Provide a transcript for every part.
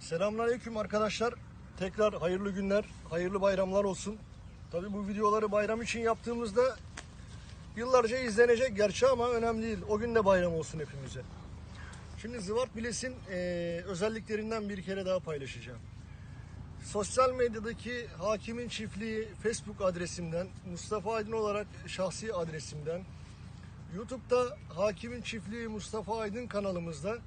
Selamünaleyküm arkadaşlar. Tekrar hayırlı günler, hayırlı bayramlar olsun. Tabii bu videoları bayram için yaptığımızda yıllarca izlenecek gerçi ama önemli değil. O gün de bayram olsun hepimize. Şimdi Zıvart Biles'in eee, özelliklerinden bir kere daha paylaşacağım. Sosyal medyadaki Hakimin Çiftliği Facebook adresimden, Mustafa Aydın olarak şahsi adresimden, YouTube'da Hakimin Çiftliği Mustafa Aydın kanalımızda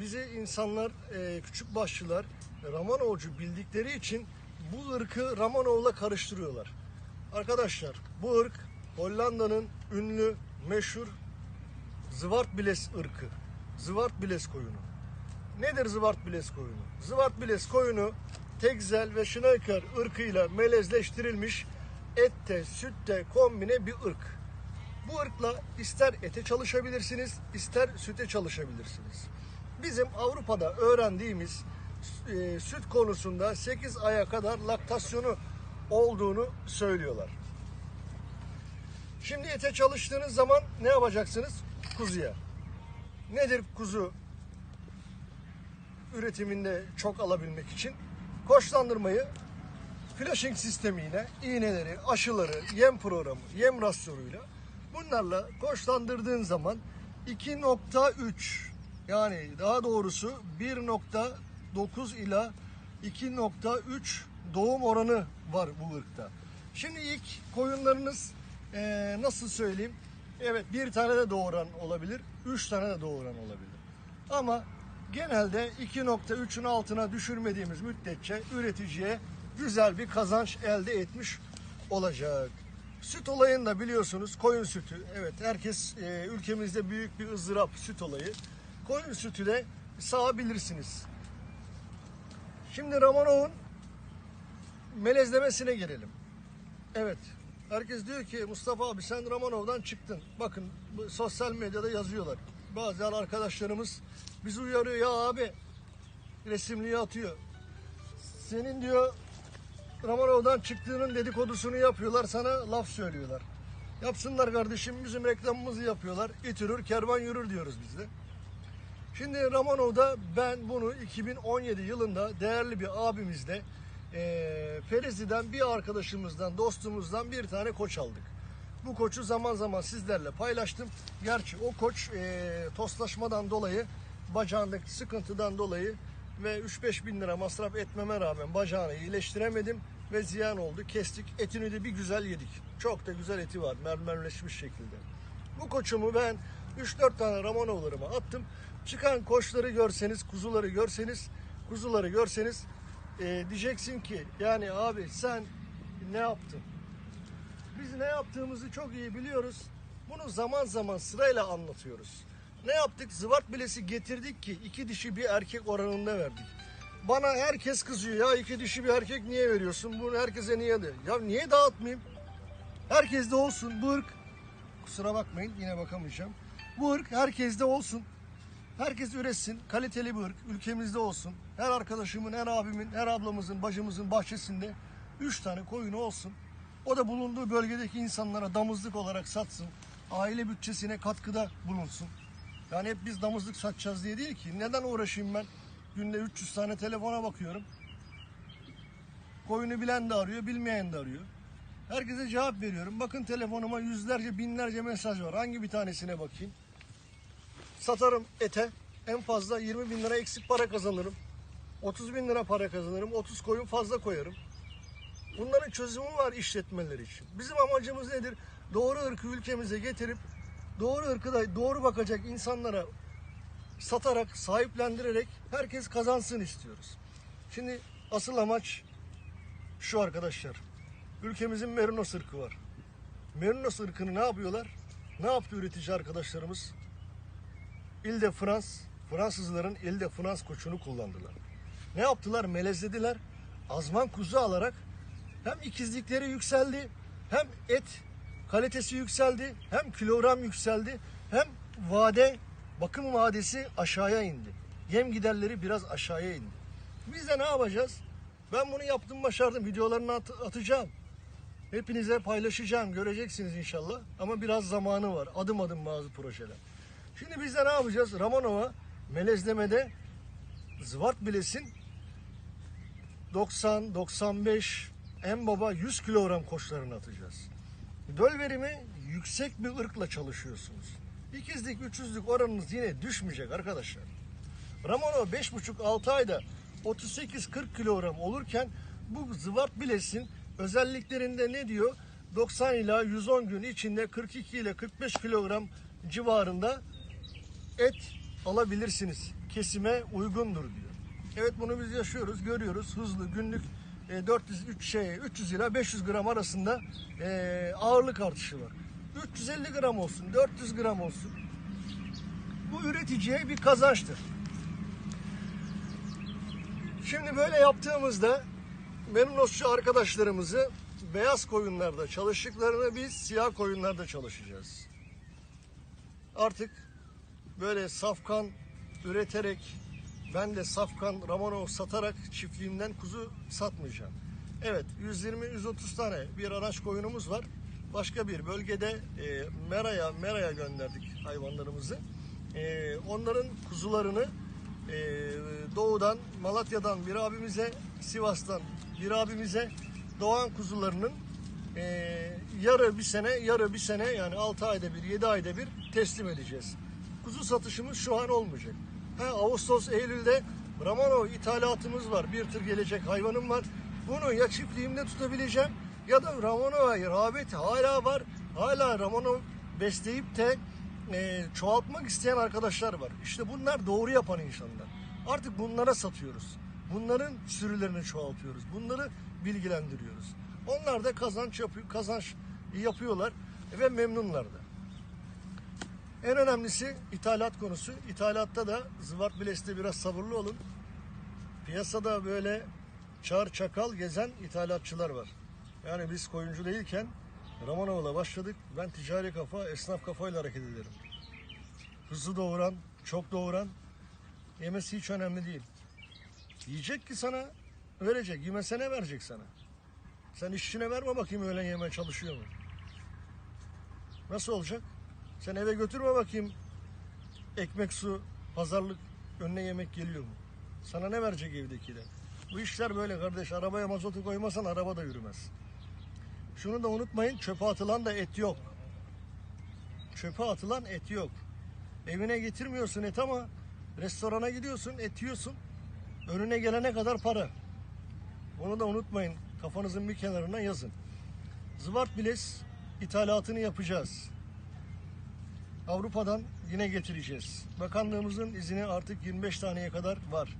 bizi insanlar, e, küçük başçılar Ramanovcu bildikleri için bu ırkı Ramanov'la karıştırıyorlar. Arkadaşlar bu ırk Hollanda'nın ünlü, meşhur Zwartbiles ırkı. Zwartbiles koyunu. Nedir Zwartbiles koyunu? Zwartbiles koyunu Tegzel ve Schneiker ırkıyla melezleştirilmiş ette, sütte kombine bir ırk. Bu ırkla ister ete çalışabilirsiniz, ister süte çalışabilirsiniz. Bizim Avrupa'da öğrendiğimiz e, süt konusunda 8 aya kadar laktasyonu olduğunu söylüyorlar. Şimdi ete çalıştığınız zaman ne yapacaksınız? Kuzuya. Nedir kuzu üretiminde çok alabilmek için? Koçlandırmayı flashing sistemiyle iğneleri, aşıları, yem programı, yem rasyonuyla bunlarla koçlandırdığın zaman 2.3 yani daha doğrusu 1.9 ila 2.3 doğum oranı var bu ırkta. Şimdi ilk koyunlarınız eee, nasıl söyleyeyim? Evet bir tane de doğuran olabilir, üç tane de doğuran olabilir. Ama genelde 2.3'ün altına düşürmediğimiz müddetçe üreticiye güzel bir kazanç elde etmiş olacak. Süt olayını da biliyorsunuz koyun sütü. Evet herkes e, ülkemizde büyük bir ızdırap süt olayı. Koyun sütü de sağabilirsiniz. Şimdi Ramanov'un melezlemesine gelelim. Evet. Herkes diyor ki Mustafa abi sen Ramanov'dan çıktın. Bakın bu sosyal medyada yazıyorlar. Bazı arkadaşlarımız bizi uyarıyor ya abi resimliği atıyor. Senin diyor Ramanov'dan çıktığının dedikodusunu yapıyorlar sana laf söylüyorlar. Yapsınlar kardeşim bizim reklamımızı yapıyorlar. İt yürür kervan yürür diyoruz biz de. Şimdi Ramanov'da ben bunu 2017 yılında değerli bir abimizle eee Ferizi'den bir arkadaşımızdan, dostumuzdan bir tane koç aldık. Bu koçu zaman zaman sizlerle paylaştım. Gerçi o koç eee toslaşmadan dolayı, bacağındaki sıkıntıdan dolayı ve 3-5 bin lira masraf etmeme rağmen bacağını iyileştiremedim ve ziyan oldu. Kestik, etini de bir güzel yedik. Çok da güzel eti var, mermerleşmiş şekilde. Bu koçumu ben 3-4 tane Ramanovlarıma attım. Çıkan koçları görseniz, kuzuları görseniz, kuzuları görseniz e, diyeceksin ki yani abi sen ne yaptın? Biz ne yaptığımızı çok iyi biliyoruz. Bunu zaman zaman sırayla anlatıyoruz. Ne yaptık? Zıvart bilesi getirdik ki iki dişi bir erkek oranında verdik. Bana herkes kızıyor ya iki dişi bir erkek niye veriyorsun? Bunu herkese niye de? Ya niye dağıtmayayım? Herkes de olsun bu ırk. Kusura bakmayın yine bakamayacağım. Bu ırk herkeste olsun. Herkes üretsin. Kaliteli bir ırk. Ülkemizde olsun. Her arkadaşımın, her abimin, her ablamızın, bacımızın bahçesinde 3 tane koyunu olsun. O da bulunduğu bölgedeki insanlara damızlık olarak satsın. Aile bütçesine katkıda bulunsun. Yani hep biz damızlık satacağız diye değil ki. Neden uğraşayım ben? Günde 300 tane telefona bakıyorum. Koyunu bilen de arıyor, bilmeyen de arıyor. Herkese cevap veriyorum. Bakın telefonuma yüzlerce, binlerce mesaj var. Hangi bir tanesine bakayım? Satarım ete. En fazla 20 bin lira eksik para kazanırım. 30 bin lira para kazanırım. 30 koyun fazla koyarım. Bunların çözümü var işletmeler için. Bizim amacımız nedir? Doğru ırkı ülkemize getirip doğru ırkı da doğru bakacak insanlara satarak, sahiplendirerek herkes kazansın istiyoruz. Şimdi asıl amaç şu arkadaşlar. Ülkemizin Merinos ırkı var. Merinos ırkını ne yapıyorlar? Ne yaptı üretici arkadaşlarımız? İlde Frans, Fransızların İlde Frans koçunu kullandılar. Ne yaptılar? Melezlediler. Azman kuzu alarak hem ikizlikleri yükseldi, hem et kalitesi yükseldi, hem kilogram yükseldi, hem vade, bakım vadesi aşağıya indi. Yem giderleri biraz aşağıya indi. Biz de ne yapacağız? Ben bunu yaptım, başardım. Videolarını at- atacağım. Hepinize paylaşacağım. Göreceksiniz inşallah. Ama biraz zamanı var. Adım adım bazı projeler. Şimdi biz de ne yapacağız? Ramonova melezlemede Zvart Biles'in 90, 95, en baba 100 kilogram koçlarını atacağız. Döl verimi yüksek bir ırkla çalışıyorsunuz. İkizlik, üçüzlük oranınız yine düşmeyecek arkadaşlar. Ramano 5,5-6 ayda 38-40 kilogram olurken bu zıvart bilesin özelliklerinde ne diyor? 90 ila 110 gün içinde 42 ile 45 kilogram civarında et alabilirsiniz. Kesime uygundur diyor. Evet bunu biz yaşıyoruz, görüyoruz. Hızlı günlük e, 400 3 şey 300 ila 500 gram arasında e, ağırlık artışı var. 350 gram olsun, 400 gram olsun. Bu üreticiye bir kazançtır. Şimdi böyle yaptığımızda memnunosçu arkadaşlarımızı beyaz koyunlarda çalıştıklarını biz siyah koyunlarda çalışacağız. Artık böyle safkan üreterek ben de safkan Ramonov satarak çiftliğimden kuzu satmayacağım. Evet 20-130 tane bir araç koyunumuz var. Başka bir bölgede e, Mera'ya Mera'ya gönderdik hayvanlarımızı. E, onların kuzularını e, doğudan Malatya'dan bir abimize Sivas'tan bir abimize doğan kuzularının e, yarı bir sene yarı bir sene yani 6 ayda bir 7 ayda bir teslim edeceğiz. Kuzu satışımız şu an olmayacak. Ha, Ağustos Eylül'de Ramonov ithalatımız var. Bir tır gelecek hayvanım var. Bunu ya çiftliğimde tutabileceğim ya da Ramonov'a rağbeti hala var. Hala Ramonov besleyip de e, çoğaltmak isteyen arkadaşlar var. İşte bunlar doğru yapan insanlar. Artık bunlara satıyoruz. Bunların sürülerini çoğaltıyoruz. Bunları bilgilendiriyoruz. Onlar da kazanç yapıyor, kazanç yapıyorlar ve memnunlar da. En önemlisi ithalat konusu. İthalatta da Zıvart Biles'te biraz sabırlı olun. Piyasada böyle çar çakal gezen ithalatçılar var. Yani biz koyuncu değilken Romanov'la başladık. Ben ticari kafa, esnaf kafayla hareket ederim. Hızlı doğuran, çok doğuran, yemesi hiç önemli değil. Yiyecek ki sana, verecek. Yemesene verecek sana. Sen işçine verme bakayım öğlen yemeye çalışıyor mu? Nasıl olacak? Sen eve götürme bakayım ekmek, su, pazarlık önüne yemek geliyor mu? Sana ne verecek evdekiler? Bu işler böyle kardeş. Arabaya mazotu koymasan araba da yürümez. Şunu da unutmayın çöpe atılan da et yok. Çöpe atılan et yok. Evine getirmiyorsun et ama restorana gidiyorsun et yiyorsun. Önüne gelene kadar para. Onu da unutmayın. Kafanızın bir kenarına yazın. Zıvart Biles ithalatını yapacağız. Avrupa'dan yine getireceğiz. Bakanlığımızın izini artık 25 taneye kadar var.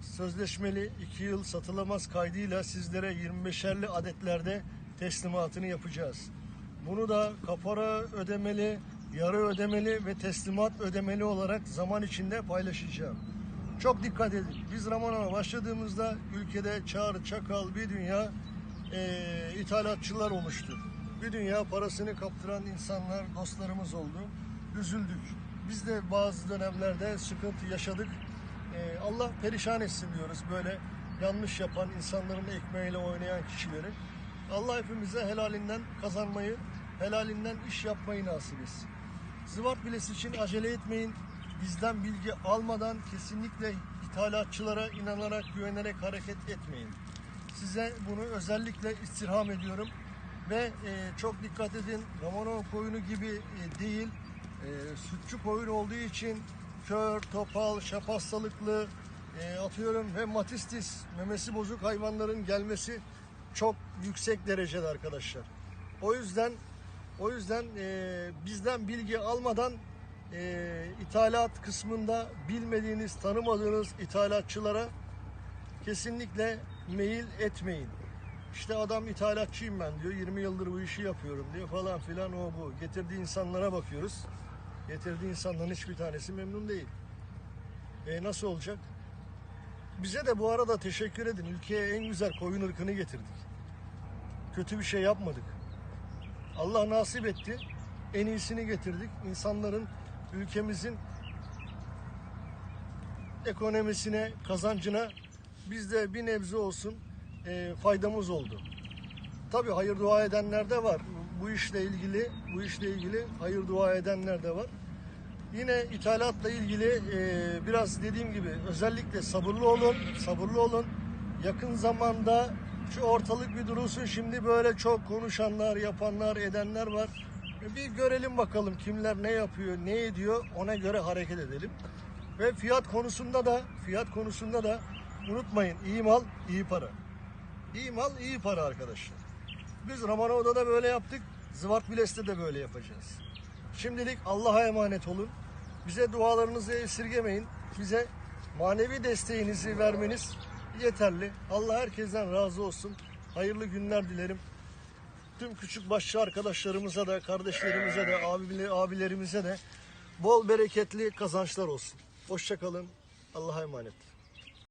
Sözleşmeli 2 yıl satılamaz kaydıyla sizlere 25'erli adetlerde teslimatını yapacağız. Bunu da kapora ödemeli, yarı ödemeli ve teslimat ödemeli olarak zaman içinde paylaşacağım. Çok dikkat edin. Biz Ramon'a başladığımızda ülkede çağrı çakal bir dünya eee ithalatçılar oluştu. Bir dünya parasını kaptıran insanlar, dostlarımız oldu. Üzüldük. Biz de bazı dönemlerde sıkıntı yaşadık. Eee, Allah perişan etsin diyoruz böyle yanlış yapan insanların ekmeğiyle oynayan kişileri. Allah hepimize helalinden kazanmayı, helalinden iş yapmayı nasip etsin. Zıvart bilesi için acele etmeyin. Bizden bilgi almadan kesinlikle ithalatçılara inanarak, güvenerek hareket etmeyin. Size bunu özellikle istirham ediyorum. Ve e, çok dikkat edin, Romanov koyunu gibi e, değil, e, sütçü koyun olduğu için kör, topal, şap hastalıklı, e, atıyorum ve matistis, memesi bozuk hayvanların gelmesi çok yüksek derecede arkadaşlar. O yüzden o yüzden e, bizden bilgi almadan e, ithalat kısmında bilmediğiniz, tanımadığınız ithalatçılara kesinlikle mail etmeyin. İşte adam ithalatçıyım ben diyor. 20 yıldır bu işi yapıyorum diyor falan filan o bu. Getirdiği insanlara bakıyoruz. Getirdiği insanların hiçbir tanesi memnun değil. E nasıl olacak? Bize de bu arada teşekkür edin. Ülkeye en güzel koyun ırkını getirdik. Kötü bir şey yapmadık. Allah nasip etti. En iyisini getirdik. İnsanların, ülkemizin ekonomisine, kazancına bizde bir nebze olsun e, faydamız oldu. Tabii hayır dua edenler de var. Bu işle ilgili, bu işle ilgili hayır dua edenler de var. Yine ithalatla ilgili e, biraz dediğim gibi özellikle sabırlı olun, sabırlı olun. yakın zamanda şu ortalık bir durulsun. Şimdi böyle çok konuşanlar, yapanlar, edenler var. Bir görelim bakalım kimler ne yapıyor, ne ediyor ona göre hareket edelim. Ve fiyat konusunda da fiyat konusunda da unutmayın iyi mal iyi para. İyi mal iyi para arkadaşlar. Biz Romanova'da da böyle yaptık. Zıvat Biles'te de böyle yapacağız. Şimdilik Allah'a emanet olun. Bize dualarınızı esirgemeyin. Bize manevi desteğinizi vermeniz yeterli. Allah herkesten razı olsun. Hayırlı günler dilerim. Tüm küçük başçı arkadaşlarımıza da, kardeşlerimize de, abile- abilerimize de bol bereketli kazançlar olsun. Hoşçakalın. Allah'a emanet.